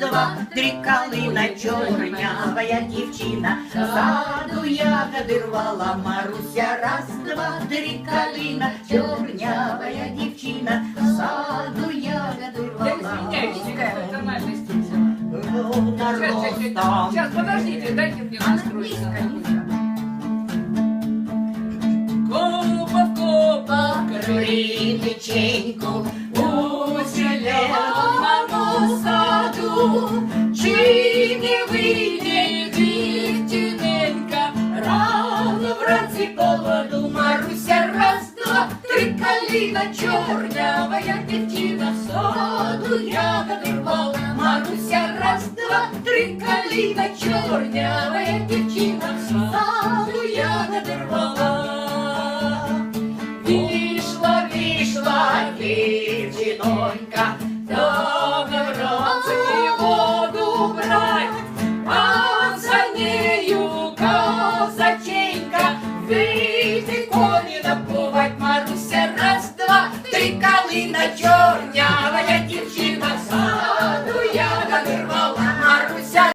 два, три калина, чорнявая дівчина. Саду ягоди рвала Маруся, раз, два, три калина, чорнявая дівчина. Саду ягоди рвала. Сейчас, подождите, дайте мне настроиться. Копа в копа, Криниченьку чи не вийде дівчиненька, рано вранці поводу Маруся раз, два, три каліна, чорнявая дівчина в саду ягоди рвала. Маруся раз, два, три каліна, чорнявая дівчина в саду ягоди рвала. Вийшла, вийшла дівчинонька, до любити, коні напливать, Маруся, раз, два, три калина чорнява, я дівчина сама.